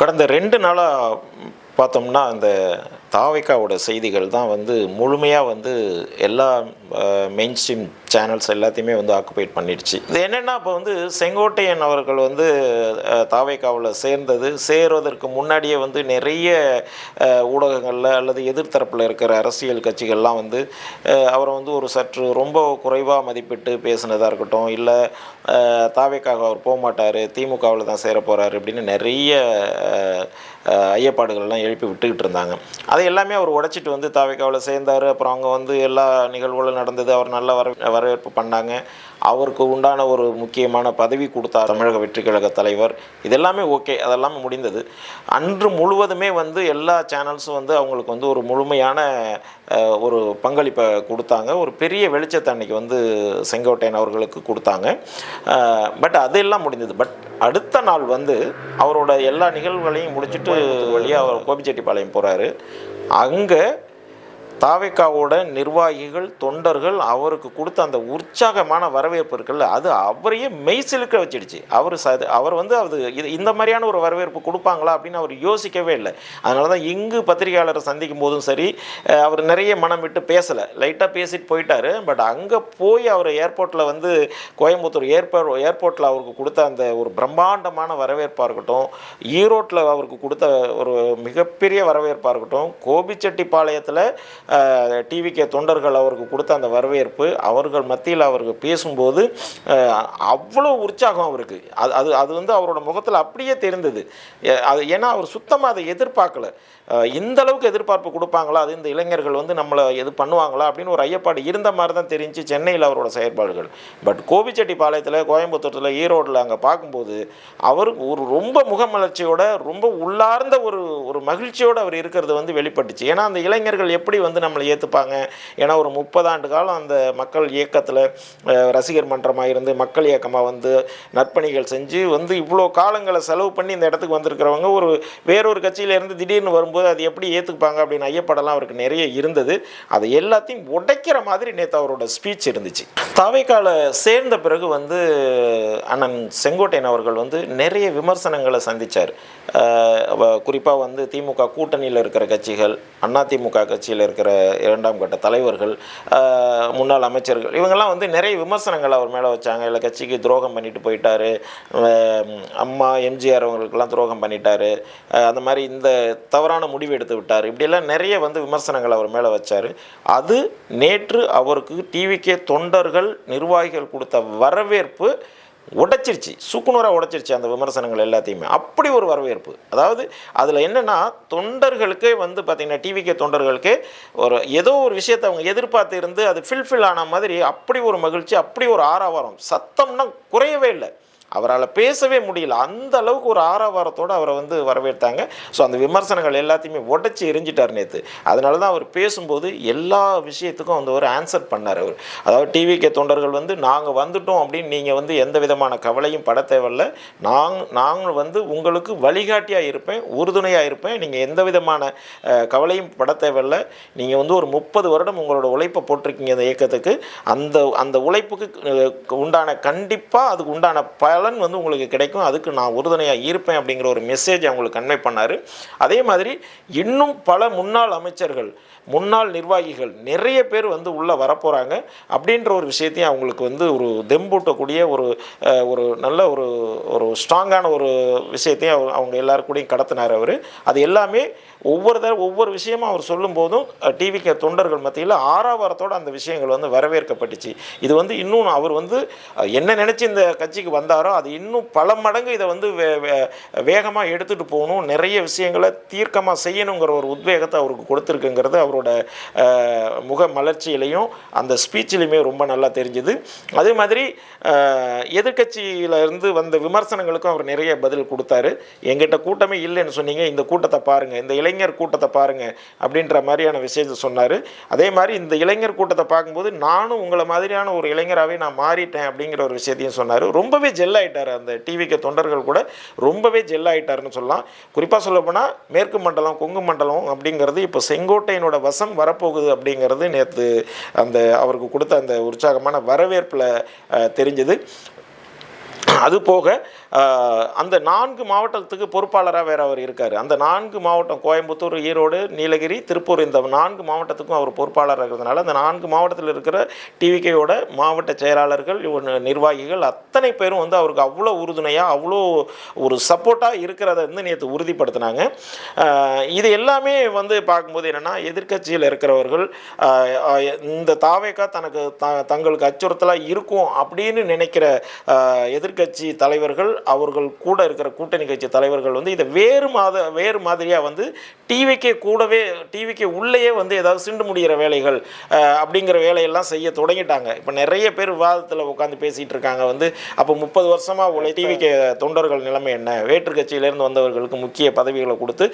கடந்த ரெண்டு நாளாக பார்த்தோம்னா அந்த தாவைக்காவோட செய்திகள் தான் வந்து முழுமையாக வந்து எல்லா மெயின் ஸ்ட்ரீம் சேனல்ஸ் எல்லாத்தையுமே வந்து ஆக்குபைட் பண்ணிடுச்சு. இது என்னென்னா இப்போ வந்து செங்கோட்டையன் அவர்கள் வந்து தாவைக்காவில் சேர்ந்தது சேருவதற்கு முன்னாடியே வந்து நிறைய ஊடகங்களில் அல்லது எதிர்த்தரப்பில் இருக்கிற அரசியல் கட்சிகள்லாம் வந்து அவரை வந்து ஒரு சற்று ரொம்ப குறைவாக மதிப்பிட்டு பேசினதாக இருக்கட்டும் இல்லை தாவைக்காக அவர் போக மாட்டார் திமுகவில் தான் சேர போகிறாரு அப்படின்னு நிறைய ஐயப்பாடுகள்லாம் எழுப்பி விட்டுக்கிட்டு இருந்தாங்க. அதை எல்லாமே அவர் உடைச்சிட்டு வந்து தாவைக்காவில் சேர்ந்தார். அப்புறம் அவங்க வந்து எல்லா நிகழ்வுகளும் நடந்தது. அவர் நல்ல வர வரவேற்பு பண்ணாங்க. அவருக்கு உண்டான ஒரு முக்கியமான பதவி கொடுத்தார் தமிழக வெற்றி கழக தலைவர். இதெல்லாமே ஓகே. அதெல்லாமே முடிந்தது. அன்று முழுவதுமே வந்து எல்லா சேனல்ஸும் வந்து அவங்களுக்கு வந்து ஒரு முழுமையான ஒரு பங்களிப்பை கொடுத்தாங்க. ஒரு பெரிய வெளிச்சத்தை அன்னைக்கு வந்து செங்கோட்டையன் அவர்களுக்கு கொடுத்தாங்க. பட் அதெல்லாம் முடிந்தது. பட் அடுத்த நாள் வந்து அவரோட எல்லா நிகழ்வுகளையும் முடிச்சுட்டு வழியாக அவர் கோபிச்செட்டிப்பாளையம் போகிறாரு அங்கே தாவேக்காவோட நிர்வாகிகள் தொண்டர்கள் அவருக்கு கொடுத்த அந்த உற்சாகமான வரவேற்பு இருக்குல்ல அது அவரையே மெய் சிலுக்க வச்சிடுச்சு. அவர் ச அவர் வந்து அது இது இந்த மாதிரியான ஒரு வரவேற்பு கொடுப்பாங்களா அப்படின்னு அவர் யோசிக்கவே இல்லை. அதனால தான் இங்கு பத்திரிகையாளரை சந்திக்கும் போதும் சரி அவர் நிறைய மனம் விட்டு பேசலை. லைட்டாக பேசிட்டு போயிட்டாரு. பட் அங்கே போய் அவர் ஏர்போர்ட்டில் வந்து கோயம்புத்தூர் ஏர்போர்ட் ஏர்போர்ட்டில் அவருக்கு கொடுத்த அந்த ஒரு பிரம்மாண்டமான வரவேற்பாக இருக்கட்டும் ஈரோட்டில் அவருக்கு கொடுத்த ஒரு மிகப்பெரிய வரவேற்பாக இருக்கட்டும் கோபிச்செட்டிப்பாளையத்தில் டிவிகே தொண்டர்கள் அவருக்கு கொடுத்த அந்த வரவேற்பு அவர்கள் மத்தியில் அவருக்கு பேசும்போது அவ்வளோ உற்சாகம் அவருக்கு. அது அது அது வந்து அவரோட முகத்தில் அப்படியே தெரிந்தது. அது ஏன்னா அவர் சுத்தமாக அதை எதிர்பார்க்கல. இந்த அளவுக்கு எதிர்பார்ப்பு கொடுப்பாங்களா? அது இந்த இளைஞர்கள் வந்து நம்மளை எது பண்ணுவாங்களா? அப்படின்னு ஒரு ஐயப்பாடு இருந்த மாதிரி தான் தெரிஞ்சு சென்னையில் அவரோட செயற்பாடுகள். பட் கோபிச்செட்டிப்பாளையத்தில் கோயம்புத்தூரில் ஈரோட்டில் அங்கே பார்க்கும்போது அவருக்கு ஒரு ரொம்ப முகமலர்ச்சியோட ரொம்ப உள்ளார்ந்த ஒரு ஒரு மகிழ்ச்சியோடு அவர் இருக்கிறது வந்து வெளிப்பட்டுச்சு. ஏன்னா அந்த இளைஞர்கள் எப்படி வந்து நம்மளை ஏற்றுப்பாங்க ஏன்னா ஒரு முப்பது ஆண்டு காலம் அந்த மக்கள் இயக்கத்தில் ரசிகர் மன்றமாக இருந்து மக்கள் இயக்கமாக வந்து நற்பணிகள் செஞ்சு வந்து இவ்வளோ காலங்களை செலவு பண்ணி இந்த இடத்துக்கு வந்திருக்கிறவங்க ஒரு வேறொரு கட்சியிலேருந்து திடீர்னு வரும்போது அது எப்படி ஏற்றுப்பாங்க அப்படின்னு ஐயப்படலாம் அவருக்கு நிறைய இருந்தது. அது எல்லாத்தையும் உடைக்கிற மாதிரி நேற்று அவரோட ஸ்பீச் இருந்துச்சு. தவைக்கால சேர்ந்த பிறகு வந்து அண்ணன் செங்கோட்டையன் அவர்கள் வந்து நிறைய விமர்சனங்களை சந்தித்தார் குறிப்பாக வந்து திமுக கூட்டணியில் இருக்கிற கட்சிகள் அண்ணா திமுக கட்சியில் இருக்கிற இரண்டாம் கட்ட தலைவர்கள் முன்னாள் அமைச்சர்கள் இவங்கெல்லாம் வந்து நிறைய விமர்சனங்கள் அவர் மேலே வச்சாங்க. இல்லை கட்சிக்கு துரோகம் பண்ணிட்டு போயிட்டாரு. அம்மா எம்ஜிஆர் அவங்களுக்கெல்லாம் துரோகம் பண்ணிட்டாரு. அந்த மாதிரி இந்த தவறான முடிவு எடுத்து விட்டார். இப்படியெல்லாம் நிறைய வந்து விமர்சனங்கள் அவர் மேலே வச்சார். அது நேற்று அவருக்கு டிவிக்கே தொண்டர்கள் நிர்வாகிகள் கொடுத்த வரவேற்பு உடைச்சிருச்சு. சுக்குநூறாக உடைச்சிருச்சு அந்த விமர்சனங்கள் எல்லாத்தையுமே. அப்படி ஒரு வரவேற்பு. அதாவது அதில் என்னென்னா தொண்டர்களுக்கே வந்து பார்த்திங்கன்னா டிவிக்கே தொண்டர்களுக்கே ஒரு ஏதோ ஒரு விஷயத்தை அவங்க எதிர்பார்த்து இருந்து அது ஃபில்ஃபில் ஆன மாதிரி அப்படி ஒரு மகிழ்ச்சி அப்படி ஒரு ஆரவாரம். சத்தம்னா குறையவே இல்லை. அவரால் பேசவே முடியல. அந்த அளவுக்கு ஒரு ஆரவாரத்தோடு அவரை வந்து வரவேற்றாங்க. ஸோ அந்த விமர்சனங்கள் எல்லாத்தையுமே உடைச்சி எரிஞ்சிட்டார் நேற்று அதனால தான் அவர் பேசும்போது எல்லா விஷயத்துக்கும் வந்து ஒரு ஆன்சர் பண்ணார் அவர். அதாவது டிவிகே தொண்டர்கள் வந்து நாங்கள் வந்துட்டோம் அப்படின்னு நீங்கள் வந்து எந்த விதமான கவலையும் பட தேவையில்ல. நாங் நாங்கள் வந்து உங்களுக்கு வழிகாட்டியாக இருப்பேன் உறுதுணையாக இருப்பேன். நீங்கள் எந்த விதமான கவலையும் பட தேவையில்ல. நீங்கள் வந்து ஒரு முப்பது வருடம் உங்களோட உழைப்பை போட்டிருக்கீங்க இந்த இயக்கத்துக்கு. அந்த அந்த உழைப்புக்கு உண்டான கண்டிப்பாக அதுக்கு உண்டான பலன் வந்து உங்களுக்கு கிடைக்கும். அதுக்கு நான் உறுதுணையாக இருப்பேன் அப்படிங்கிற ஒரு மெசேஜ் அவங்களுக்கு கன்வே பண்ணார். அதே மாதிரி இன்னும் பல முன்னாள் அமைச்சர்கள் முன்னாள் நிர்வாகிகள் நிறைய பேர் வந்து உள்ளே வரப்போகிறாங்க அப்படின்ற ஒரு விஷயத்தையும் அவங்களுக்கு வந்து ஒரு தெம்பூட்டக்கூடிய ஒரு ஒரு நல்ல ஒரு ஒரு ஸ்ட்ராங்கான ஒரு விஷயத்தையும் அவர் அவங்க எல்லாருக்கூடையும் கூடயும் கடத்தினார் அவர். அது எல்லாமே ஒவ்வொரு தடவை ஒவ்வொரு விஷயமும் அவர் சொல்லும்போதும் டிவிக்கு தொண்டர்கள் மத்தியில் ஆறாவாரத்தோட அந்த விஷயங்கள் வந்து வரவேற்கப்பட்டுச்சு. இது வந்து இன்னும் அவர் வந்து என்ன நினச்சி இந்த கட்சிக்கு வந்தாரோ அது இன்னும் பல மடங்கு இதை வந்து வே வேகமாக எடுத்துகிட்டு போகணும். நிறைய விஷயங்களை தீர்க்கமாக செய்யணுங்கிற ஒரு உத்வேகத்தை அவருக்கு கொடுத்துருக்குங்கிறது அவரோட முக மலர்ச்சியிலையும் அந்த ஸ்பீச்சிலையுமே ரொம்ப நல்லா தெரிஞ்சுது. அதே மாதிரி எதிர்கட்சியிலேருந்து வந்த விமர்சனங்களுக்கும் அவர் நிறைய பதில் கொடுத்தாரு. எங்கிட்ட கூட்டமே இல்லைன்னு சொன்னீங்க இந்த கூட்டத்தை பாருங்கள் இந்த இளைஞர் கூட்டத்தை பாருங்கள் அப்படின்ற மாதிரியான விஷயத்தை சொன்னார். அதே மாதிரி இந்த இளைஞர் கூட்டத்தை பார்க்கும்போது நானும் உங்களை மாதிரியான ஒரு இளைஞராகவே நான் மாறிட்டேன் அப்படிங்கிற ஒரு விஷயத்தையும் சொன்னார். ரொம்பவே ஜெல் அந்த டிவிக்கு தொண்டர்கள் கூட. ரொம்பவே ஜெல் ஆயிட்டாருன்னு சொல்லலாம். குறிப்பாக சொல்லப்போனால் மேற்கு மண்டலம் கொங்கு மண்டலம் அப்படிங்கிறது இப்போ செங்கோட்டையனோட வசம் வரப்போகுது அப்படிங்கிறது நேற்று அந்த அவருக்கு கொடுத்த அந்த உற்சாகமான வரவேற்பில் தெரிஞ்சது. அது போக அந்த நான்கு மாவட்டத்துக்கு பொறுப்பாளராக வேறு அவர் இருக்கார். அந்த நான்கு மாவட்டம் கோயம்புத்தூர் ஈரோடு நீலகிரி திருப்பூர் இந்த நான்கு மாவட்டத்துக்கும் அவர் பொறுப்பாளராக இருக்கிறதுனால அந்த நான்கு மாவட்டத்தில் இருக்கிற டிவிகேயோட மாவட்ட செயலாளர்கள் நிர்வாகிகள் அத்தனை பேரும் வந்து அவருக்கு அவ்வளோ உறுதுணையாக அவ்வளோ ஒரு சப்போர்ட்டாக இருக்கிறத வந்து நேற்று உறுதிப்படுத்தினாங்க. இது எல்லாமே வந்து பார்க்கும்போது என்னென்னா எதிர்க்கட்சியில் இருக்கிறவர்கள் இந்த தாவேக்கா தனக்கு த தங்களுக்கு அச்சுறுத்தலாக இருக்கும் அப்படின்னு நினைக்கிற எதிர்கட்சி எதிர்க்கட்சி தலைவர்கள் அவர்கள் கூட இருக்கிற கூட்டணி கட்சி தலைவர்கள் வந்து இதை வேறு மாத வேறு மாதிரியாக வந்து டிவிக்கே கூடவே டிவிக்கு உள்ளேயே வந்து ஏதாவது சிண்டு முடிகிற வேலைகள் அப்படிங்கிற வேலையெல்லாம் செய்ய தொடங்கிட்டாங்க. இப்போ நிறைய பேர் விவாதத்தில் உட்காந்து பேசிகிட்டு இருக்காங்க வந்து அப்போ முப்பது வருஷமாக உள்ள டிவிக்கு தொண்டர்கள் நிலைமை என்ன? வேற்று கட்சியிலேருந்து வந்தவர்களுக்கு முக்கிய பதவிகளை கொடுத்து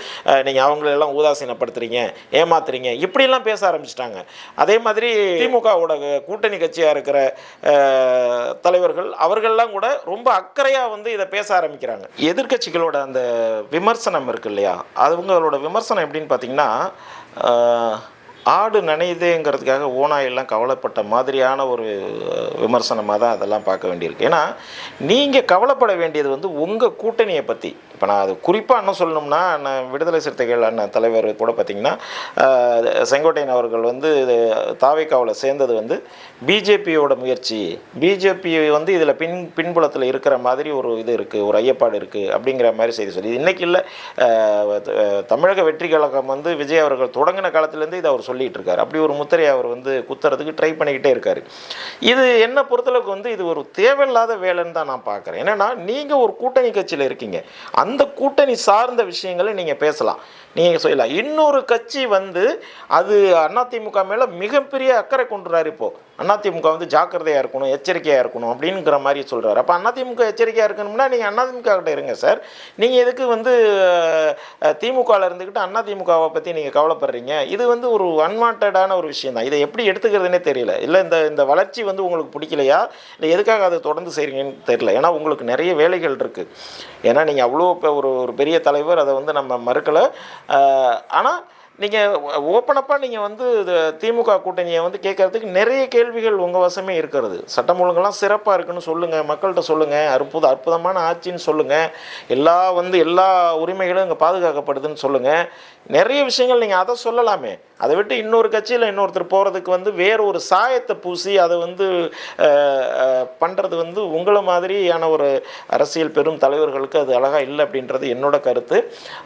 நீங்கள் அவங்களெல்லாம் உதாசீனப்படுத்துறீங்க ஏமாத்துறீங்க இப்படியெல்லாம் பேச ஆரம்பிச்சிட்டாங்க. அதே மாதிரி திமுகவோட கூட்டணி கட்சியாக இருக்கிற தலைவர்கள் அவர்கள்லாம் கூட ரொம்ப ரொம்ப அக்கறையாக வந்து இதை பேச ஆரம்பிக்கிறாங்க. எதிர்க்கட்சிகளோட அந்த விமர்சனம் இருக்கு இல்லையா? அவங்களோட விமர்சனம் எப்படின்னு பார்த்தீங்கன்னா ஆடு நனையுதேங்கிறதுக்காக ஓனாயெல்லாம் கவலைப்பட்ட மாதிரியான ஒரு விமர்சனமாக தான் அதெல்லாம் பார்க்க வேண்டியிருக்கு. ஏன்னா நீங்கள் கவலைப்பட வேண்டியது வந்து உங்கள் கூட்டணியை பற்றி இப்போ நான் அது குறிப்பாக என்ன சொல்லணும்னா நான் விடுதலை சிறுத்தைகள் அண்ணன் தலைவர் கூட பார்த்திங்கன்னா செங்கோட்டையன் அவர்கள் வந்து தாவைக்காவில் சேர்ந்தது வந்து பிஜேபியோட முயற்சி. பிஜேபி வந்து இதில் பின் பின்புலத்தில் இருக்கிற மாதிரி ஒரு இது இருக்குது ஒரு ஐயப்பாடு இருக்குது அப்படிங்கிற மாதிரி செய்தி சொல்லி. இன்னைக்கு இல்லை தமிழக வெற்றி கழகம் வந்து விஜய் அவர்கள் தொடங்கின காலத்துலேருந்து இதை அவர் சொல்லிகிட்டு இருக்காரு அப்படி ஒரு முத்திரையை அவர் வந்து குத்துறதுக்கு ட்ரை பண்ணிக்கிட்டே இருக்கார். இது என்ன பொறுத்தளவுக்கு வந்து இது ஒரு தேவையில்லாத வேலைன்னு தான் நான் பார்க்குறேன். என்னென்னா நீங்கள் ஒரு கூட்டணி கட்சியில் இருக்கீங்க. அந்த கூட்டணி சார்ந்த விஷயங்களை நீங்கள் பேசலாம். நீங்கள் சொல்லலாம். இன்னொரு கட்சி வந்து அது அதிமுக மேலே மிகப்பெரிய அக்கறை கொண்டுறாரு இப்போது அதிமுக வந்து ஜாக்கிரதையாக இருக்கணும் எச்சரிக்கையாக இருக்கணும் அப்படிங்கிற மாதிரி சொல்கிறார் அப்போ அதிமுக எச்சரிக்கையாக இருக்கணும்னா நீங்கள் அதிமுக கிட்ட இருங்க சார். நீங்கள் எதுக்கு வந்து திமுகவில் இருந்துக்கிட்டு அதிமுகவை பற்றி நீங்கள் கவலைப்படுறீங்க? இது வந்து ஒரு அன்வான்டான ஒரு விஷயம் தான் இதை எப்படி எடுத்துக்கிறதுனே தெரியல. இல்லை இந்த இந்த வளர்ச்சி வந்து உங்களுக்கு பிடிக்கலையா? இல்லை எதுக்காக அதை தொடர்ந்து செய்கிறீங்கன்னு தெரியல. ஏன்னா உங்களுக்கு நிறைய வேலைகள் இருக்குது ஏன்னா நீங்கள் அவ்வளோ இப்போ ஒரு ஒரு பெரிய தலைவர் அதை வந்து நம்ம மறுக்கலை. ஆனால் நீங்கள் ஓப்பனப்பாக நீங்கள் வந்து திமுக கூட்டணியை வந்து கேட்கறதுக்கு நிறைய கேள்விகள் உங்கள் வசமே இருக்கிறது. சட்டம் ஒழுங்கெல்லாம் சிறப்பாக இருக்குன்னு சொல்லுங்கள் மக்கள்கிட்ட சொல்லுங்கள் அற்புத அற்புதமான ஆட்சின்னு சொல்லுங்கள் எல்லா வந்து எல்லா உரிமைகளும் இங்கே பாதுகாக்கப்படுதுன்னு சொல்லுங்கள் நிறைய விஷயங்கள் நீங்கள் அதை சொல்லலாமே. அதை விட்டு இன்னொரு கட்சியில் இன்னொருத்தர் போகிறதுக்கு வந்து வேறு ஒரு சாயத்தை பூசி அதை வந்து பண்ணுறது வந்து உங்களை மாதிரியான ஒரு அரசியல் பெரும் தலைவர்களுக்கு அது அழகாக இல்லை அப்படின்றது என்னோட கருத்து.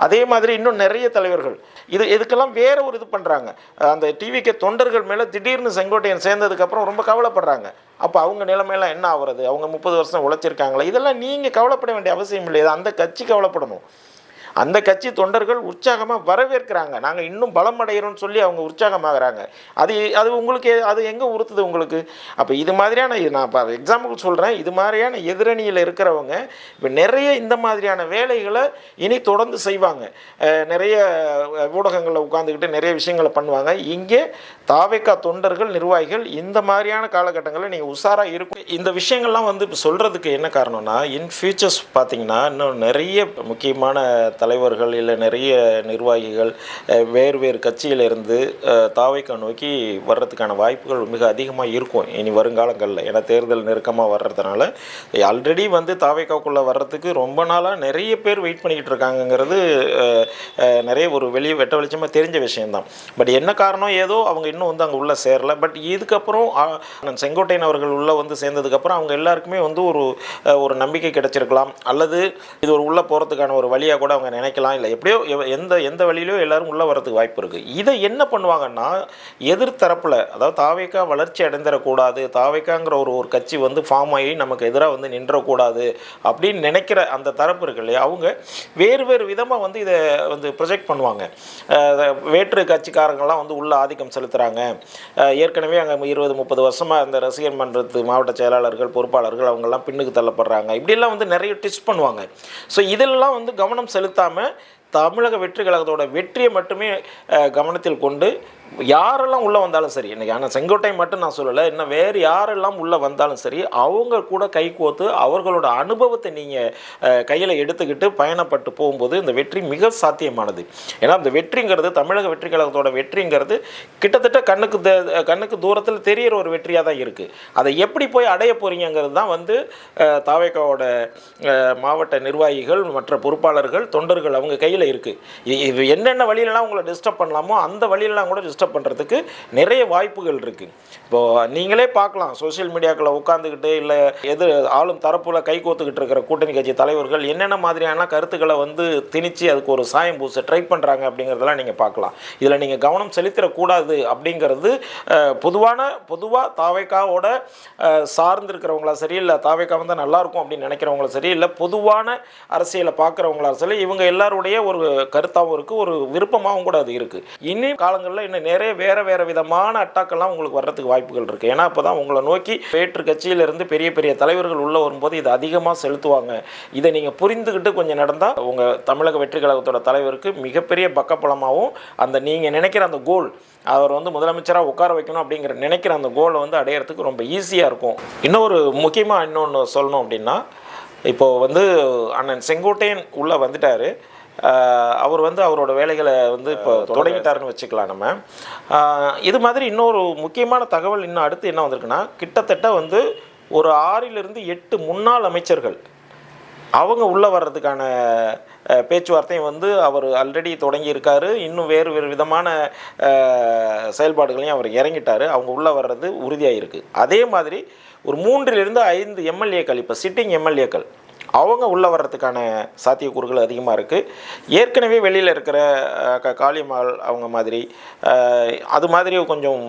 அதே மாதிரி இன்னும் நிறைய தலைவர்கள். இது இதுக்கெல்லாம் வேற ஒரு இது பண்ணுறாங்க அந்த டிவிக்கு தொண்டர்கள் மேலே திடீர்னு செங்கோட்டையன் சேர்ந்ததுக்கப்புறம் ரொம்ப கவலைப்படுறாங்க. அப்போ அவங்க நிலைமையெல்லாம் என்ன ஆகுறது? அவங்க முப்பது வருஷம் உழைச்சிருக்காங்களா. இதெல்லாம் நீங்கள் கவலைப்பட வேண்டிய அவசியம் இல்லை. அந்த கட்சி கவலைப்படணும். அந்த கட்சி தொண்டர்கள் உற்சாகமாக வரவேற்கிறாங்க. நாங்கள் இன்னும் பலம் அடைகிறோம்னு சொல்லி அவங்க உற்சாகமாகறாங்க. அது அது உங்களுக்கு அது எங்கே உறுத்துது உங்களுக்கு? அப்போ இது மாதிரியான இது நான் இப்போ எக்ஸாம்பிள் சொல்கிறேன் இது மாதிரியான எதிரணியில் இருக்கிறவங்க இப்போ நிறைய இந்த மாதிரியான வேலைகளை இனி தொடர்ந்து செய்வாங்க. நிறைய ஊடகங்களில் உட்காந்துக்கிட்டு நிறைய விஷயங்களை பண்ணுவாங்க. இங்கே தாவேக்கா தொண்டர்கள் நிர்வாகிகள் இந்த மாதிரியான காலகட்டங்களில் நீங்கள் உஷாராக இருக்கும் இந்த விஷயங்கள்லாம் வந்து இப்போ சொல்கிறதுக்கு என்ன காரணம்னா இன் ஃபியூச்சர்ஸ் பார்த்தீங்கன்னா இன்னும் நிறைய முக்கியமான தலைவர்கள் இல்லை நிறைய நிர்வாகிகள் வேறு வேறு கட்சியிலிருந்து தாவைக்கா நோக்கி வர்றதுக்கான வாய்ப்புகள் மிக அதிகமாக இருக்கும் இனி வருங்காலங்களில். ஏன்னா தேர்தல் நெருக்கமாக வர்றதுனால ஆல்ரெடி வந்து தாவைக்காக்குள்ளே வர்றதுக்கு ரொம்ப நாளாக நிறைய பேர் வெயிட் பண்ணிக்கிட்டு இருக்காங்கங்கிறது நிறைய ஒரு வெளியே வெட்ட வெளிச்சமாக தெரிஞ்ச விஷயம்தான். பட் என்ன காரணம் ஏதோ அவங்க இன்னும் வந்து அங்கே உள்ளே சேரல. பட் இதுக்கப்புறம் செங்கோட்டையன் அவர்கள் உள்ளே வந்து சேர்ந்ததுக்கப்புறம் அவங்க எல்லாருக்குமே வந்து ஒரு ஒரு நம்பிக்கை கிடைச்சிருக்கலாம். அல்லது இது ஒரு உள்ளே போகிறதுக்கான ஒரு வழியாக கூட அவங்க நினைக்கலாம் இல்லை. எப்படியோ எவ- எந்த எந்த வழியிலையோ எல்லோரும் உள்ளே வரதுக்கு வாய்ப்பு இருக்குது இதை என்ன பண்ணுவாங்கன்னா எதிர்த்தரப்பில் அதாவது தாவேக்கா வளர்ச்சி அடைந்துடக்கூடாது தாவேக்காங்கிற ஒரு ஒரு கட்சி வந்து ஃபார்ம் ஆகி நமக்கு எதிராக வந்து நின்றக்கூடாது அப்படின்னு நினைக்கிற அந்த தரப்பு இருக்கு இல்லையா? அவங்க வேறு வேறு விதமாக வந்து இதை வந்து ப்ரொஜெக்ட் பண்ணுவாங்க. வேற்று கட்சிக்காரங்கள்லாம் வந்து உள்ள ஆதிக்கம் செலுத்துகிறாங்க ஏற்கனவே அங்கே இருபது முப்பது வருஷமாக அந்த ரசிகர் மன்றத்து மாவட்ட செயலாளர்கள் பொறுப்பாளர்கள் அவங்கெல்லாம் பின்னுக்கு தள்ளப்படுறாங்க. இப்படிலாம் வந்து நிறைய டிச் பண்ணுவாங்க. ஸோ இதெல்லாம் வந்து கவனம் நிறுத்தாமல் தமிழக வெற்றி கழகத்தோட வெற்றியை மட்டுமே கவனத்தில் கொண்டு யாரெல்லாம் உள்ளே வந்தாலும் சரி இன்னைக்கு ஆனால் செங்கோட்டை மட்டும் நான் சொல்லலை இன்னும் வேறு யாரெல்லாம் உள்ளே வந்தாலும் சரி அவங்க கூட கை கோத்து அவர்களோட அனுபவத்தை நீங்கள் கையில் எடுத்துக்கிட்டு பயணப்பட்டு போகும்போது இந்த வெற்றி மிக சாத்தியமானது. ஏன்னா இந்த வெற்றிங்கிறது தமிழக வெற்றி கழகத்தோட வெற்றிங்கிறது கிட்டத்தட்ட கண்ணுக்கு தெ- கண்ணுக்கு தூரத்தில் தெரியிற ஒரு வெற்றியாக தான் இருக்குது அதை எப்படி போய் அடைய போகிறீங்கிறது தான் வந்து தாவேக்காவோட மாவட்ட நிர்வாகிகள் மற்ற பொறுப்பாளர்கள் தொண்டர்கள் அவங்க கையில் இருக்குது இது என்னென்ன வழியிலலாம் உங்களை டிஸ்டர்ப் பண்ணலாமோ அந்த வழியிலலாம் கூட டிஸ்டர்ப் பண்ணுறதுக்கு நிறைய வாய்ப்புகள் இருக்குது இப்போது நீங்களே பார்க்கலாம். சோஷியல் மீடியாக்களை உட்காந்துக்கிட்டு இல்லை எது ஆளும் தரப்பில் கை கோத்துக்கிட்டு இருக்கிற கூட்டணி கட்சி தலைவர்கள் என்னென்ன மாதிரியான கருத்துக்களை வந்து திணிச்சு அதுக்கு ஒரு சாயம் பூச ட்ரை பண்ணுறாங்க அப்படிங்கிறதெல்லாம் நீங்கள் பார்க்கலாம். இதில் நீங்கள் கவனம் செலுத்திடக்கூடாது அப்படிங்கிறது பொதுவான பொதுவாக தாவைக்காவோட சார்ந்திருக்கிறவங்களா சரி இல்லை தாவைக்கா வந்து நல்லாயிருக்கும் அப்படின்னு நினைக்கிறவங்களும் சரி இல்லை பொதுவான அரசியலை பார்க்குறவங்களா சரி இவங்க எல்லாருடைய ஒரு கருத்தாகவும் இருக்குது ஒரு விருப்பமாகவும் கூட அது இருக்குது இனி காலங்களில் இன்னும் நிறைய வேறு வேறு விதமான அட்டாக்கெல்லாம் உங்களுக்கு வர்றதுக்கு வாய்ப்புகள் இருக்குது ஏன்னா அப்போ தான் உங்களை நோக்கி வேற்று கட்சியிலிருந்து பெரிய பெரிய தலைவர்கள் உள்ளே வரும்போது இது அதிகமாக செலுத்துவாங்க. இதை நீங்கள் புரிந்துக்கிட்டு கொஞ்சம் நடந்தால் உங்கள் தமிழக வெற்றி கழகத்தோட தலைவருக்கு மிகப்பெரிய பக்கப்பலமாகவும் அந்த நீங்கள் நினைக்கிற அந்த கோல் அவர் வந்து முதலமைச்சராக உட்கார வைக்கணும் அப்படிங்கிற நினைக்கிற அந்த கோலை வந்து அடையிறதுக்கு ரொம்ப ஈஸியாக இருக்கும். இன்னொரு முக்கியமாக இன்னொன்று சொல்லணும் அப்படின்னா இப்போது வந்து அண்ணன் செங்கோட்டையன் உள்ளே வந்துட்டார். அவர் வந்து அவரோட வேலைகளை வந்து இப்போ தொடங்கிட்டாருன்னு வச்சுக்கலாம் நம்ம. இது மாதிரி இன்னொரு முக்கியமான தகவல் இன்னும் அடுத்து என்ன வந்திருக்குன்னா கிட்டத்தட்ட வந்து ஒரு ஆறிலிருந்து எட்டு முன்னாள் அமைச்சர்கள் அவங்க உள்ளே வர்றதுக்கான பேச்சுவார்த்தையும் வந்து அவர் ஆல்ரெடி தொடங்கியிருக்காரு இன்னும் வேறு வேறு விதமான செயல்பாடுகளையும் அவர் இறங்கிட்டாரு. அவங்க உள்ளே வர்றது உறுதியாக இருக்குது அதே மாதிரி ஒரு மூன்றிலிருந்து ஐந்து எம்எல்ஏக்கள் இப்போ சிட்டிங் எம்எல்ஏக்கள் அவங்க உள்ளே வர்றதுக்கான சாத்தியக்கூறுகள் அதிகமாக இருக்குது ஏற்கனவே வெளியில் இருக்கிற க- காளியம்மாள் அவங்க மாதிரி அது மாதிரி கொஞ்சம்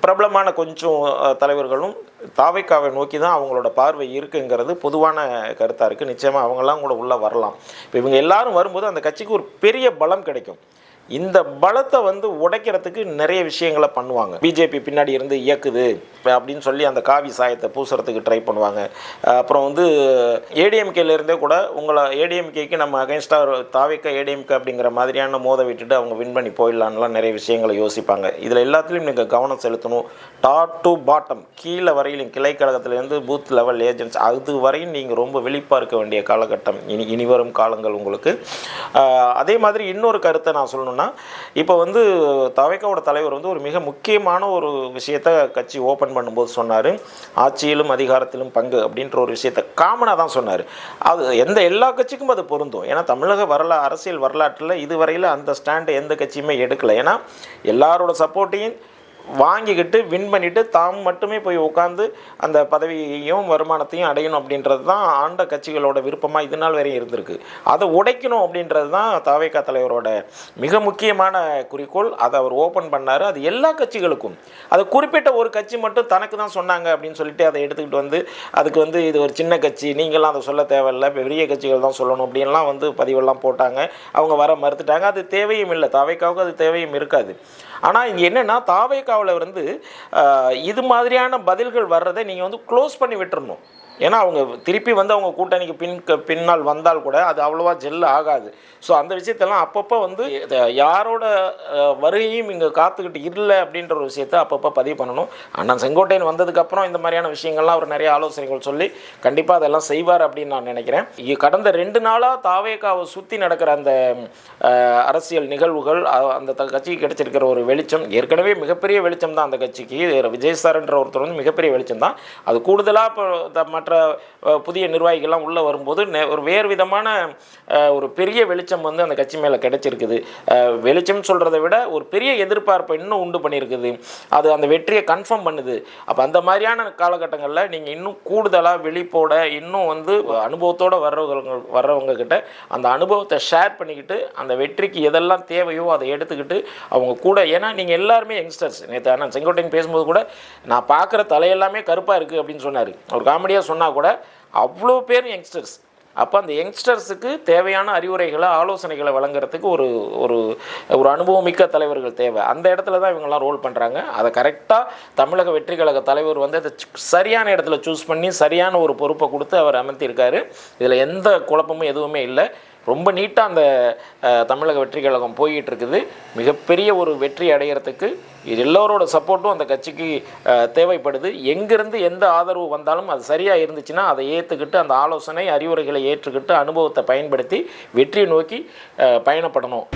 பிரபலமான கொஞ்சம் தலைவர்களும் தாவைக்காவை நோக்கி தான் அவங்களோட பார்வை இருக்குங்கிறது பொதுவான கருத்தாக இருக்குது நிச்சயமாக அவங்கெல்லாம் கூட உள்ளே வரலாம். இப்போ இவங்க எல்லாரும் வரும்போது அந்த கட்சிக்கு ஒரு பெரிய பலம் கிடைக்கும். இந்த பலத்தை வந்து உடைக்கிறதுக்கு நிறைய விஷயங்களை பண்ணுவாங்க. பிஜேபி பின்னாடி இருந்து இயக்குது அப்படின்னு சொல்லி அந்த காவி சாயத்தை பூசுறதுக்கு ட்ரை பண்ணுவாங்க. அப்புறம் வந்து ஏடிஎம்கேலேருந்தே கூட உங்களை ஏடிஎம்கேக்கு நம்ம அகைன்ஸ்டாக தாவிக்க ஏடிஎம்கே அப்படிங்கிற மாதிரியான மோத விட்டுட்டு அவங்க வின் பண்ணி போயிடலான்லாம் நிறைய விஷயங்களை யோசிப்பாங்க. இதில் எல்லாத்துலேயும் நீங்கள் கவனம் செலுத்தணும். டாப் டு பாட்டம் கீழே வரையிலும் கிளைக்கழகத்திலேருந்து பூத் லெவல் ஏஜென்ட்ஸ் அது வரையும் நீங்கள் ரொம்ப விழிப்பாக இருக்க வேண்டிய காலகட்டம். இனி இனி வரும் காலங்கள் உங்களுக்கு. அதே மாதிரி இன்னொரு கருத்தை நான் சொல்லணும் சொல்லணும்னா இப்போ வந்து தவைக்காவோட தலைவர் வந்து ஒரு மிக முக்கியமான ஒரு விஷயத்தை கட்சி ஓப்பன் பண்ணும்போது சொன்னார். ஆட்சியிலும் அதிகாரத்திலும் பங்கு அப்படின்ற ஒரு விஷயத்த காமனாக தான் சொன்னார். அது எந்த எல்லா கட்சிக்கும் அது பொருந்தும். ஏன்னா தமிழக வரலா அரசியல் வரலாற்றில் இதுவரையில் அந்த ஸ்டாண்டை எந்த கட்சியுமே எடுக்கலை. ஏன்னா எல்லாரோட சப்போர்ட்டையும் வாங்கிக்கிட்டு வின் பண்ணிவிட்டு தாம் மட்டுமே போய் உட்காந்து அந்த பதவியையும் வருமானத்தையும் அடையணும் அப்படின்றது தான் ஆண்ட கட்சிகளோட விருப்பமாக இது நாள் வரையும் இருந்திருக்கு. அதை உடைக்கணும் அப்படின்றது தான் தாவேக்கா தலைவரோட மிக முக்கியமான குறிக்கோள். அதை அவர் ஓப்பன் பண்ணார். அது எல்லா கட்சிகளுக்கும். அது குறிப்பிட்ட ஒரு கட்சி மட்டும் தனக்கு தான் சொன்னாங்க அப்படின்னு சொல்லிட்டு அதை எடுத்துக்கிட்டு வந்து அதுக்கு வந்து இது ஒரு சின்ன கட்சி நீங்களாம் அதை சொல்ல தேவையில்லை பெரிய கட்சிகள் தான் சொல்லணும் அப்படின்லாம் வந்து பதிவெல்லாம் போட்டாங்க. அவங்க வர மறுத்துட்டாங்க. அது தேவையும் இல்லை. தாவேக்காவுக்கு அது தேவையும் இருக்காது. ஆனால் இங்கே என்னென்னா தாவேக்காவில் வந்து இது மாதிரியான பதில்கள் வர்றதை நீங்கள் வந்து க்ளோஸ் பண்ணி விட்டுறணும். ஏன்னா அவங்க திருப்பி வந்து அவங்க கூட்டணிக்கு பின் க- பின்னால் வந்தால் கூட அது அவ்வளோவா ஜெல் ஆகாது. ஸோ அந்த விஷயத்தெல்லாம் அப்பப்போ வந்து யாரோட வருகையும் இங்கே காத்துக்கிட்டு இல்லை அப்படின்ற ஒரு விஷயத்த அப்பப்போ பதிவு பண்ணணும். அண்ணன் செங்கோட்டையன் வந்ததுக்கப்புறம் இந்த மாதிரியான விஷயங்கள்லாம் அவர் நிறைய ஆலோசனைகள் சொல்லி கண்டிப்பாக அதெல்லாம் செய்வார் அப்படின்னு நான் நினைக்கிறேன். கடந்த ரெண்டு நாளாக தாவேக்காவை சுற்றி நடக்கிற அந்த அரசியல் நிகழ்வுகள் அந்த கட்சிக்கு கிடைச்சிருக்கிற ஒரு வெளிச்சம் ஏற்கனவே மிகப்பெரிய வெளிச்சம் தான் அந்த கட்சிக்கு. விஜய் சார்ன்ற ஒருத்தர் வந்து மிகப்பெரிய வெளிச்சம் தான். அது கூடுதலாக இப்போ த- மற்ற புதிய நிர்வாகிகள்லாம் உள்ளே வரும்போது நெ- ஒரு வேறு விதமான ஒரு பெரிய வெளிச்சம் வந்து அந்த கட்சி மேலே கிடைச்சிருக்குது. வெளிச்சம்னு வெளிச்சம் சொல்கிறத விட ஒரு பெரிய எதிர்பார்ப்பை இன்னும் உண்டு பண்ணியிருக்குது அது அந்த வெற்றியை கன்ஃபார்ம் பண்ணுது. அப்போ அந்த மாதிரியான காலகட்டங்களில் நீங்கள் இன்னும் கூடுதலாக வெளிப்போட இன்னும் வந்து அனுபவத்தோட வர்றவங்க வர்றவங்க கிட்ட அந்த அனுபவத்தை ஷேர் பண்ணிக்கிட்டு அந்த வெற்றிக்கு எதெல்லாம் தேவையோ அதை எடுத்துக்கிட்டு அவங்க கூட ஏன்னா நீங்கள் எல்லாருமே யங்ஸ்டர்ஸ் நேற்று ஆனால் செங்கோட்டையன் பேசும்போது கூட நான் பார்க்குற தலையெல்லாமே கருப்பாக இருக்குது அப்படின்னு சொன்னார். ஒரு காமெடியாக சொன்னால் கூட அவ்வளோ பேர் யங்ஸ்டர்ஸ் அப்போ அந்த யங்ஸ்டர்ஸுக்கு தேவையான அறிவுரைகளை ஆலோசனைகளை வழங்குறதுக்கு ஒரு ஒரு ஒரு அனுபவமிக்க தலைவர்கள் தேவை. அந்த இடத்துல தான் இவங்கெல்லாம் ரோல் பண்ணுறாங்க அதை கரெக்டாக தமிழக வெற்றி கழக தலைவர் வந்து அதை சரியான இடத்துல சூஸ் பண்ணி சரியான ஒரு பொறுப்பை கொடுத்து அவர் அமர்த்தியிருக்காரு. இதில் எந்த குழப்பமும் எதுவுமே இல்லை. ரொம்ப நீட்டாக அந்த தமிழக வெற்றி கழகம் போய்கிட்டு இருக்குது மிகப்பெரிய ஒரு வெற்றி அடையிறதுக்கு இது எல்லோரோட சப்போர்ட்டும் அந்த கட்சிக்கு தேவைப்படுது. எங்கேருந்து எந்த ஆதரவு வந்தாலும் அது சரியாக இருந்துச்சுன்னா அதை ஏற்றுக்கிட்டு அந்த ஆலோசனை அறிவுரைகளை ஏற்றுக்கிட்டு அனுபவத்தை பயன்படுத்தி வெற்றியை நோக்கி பயணப்படணும்.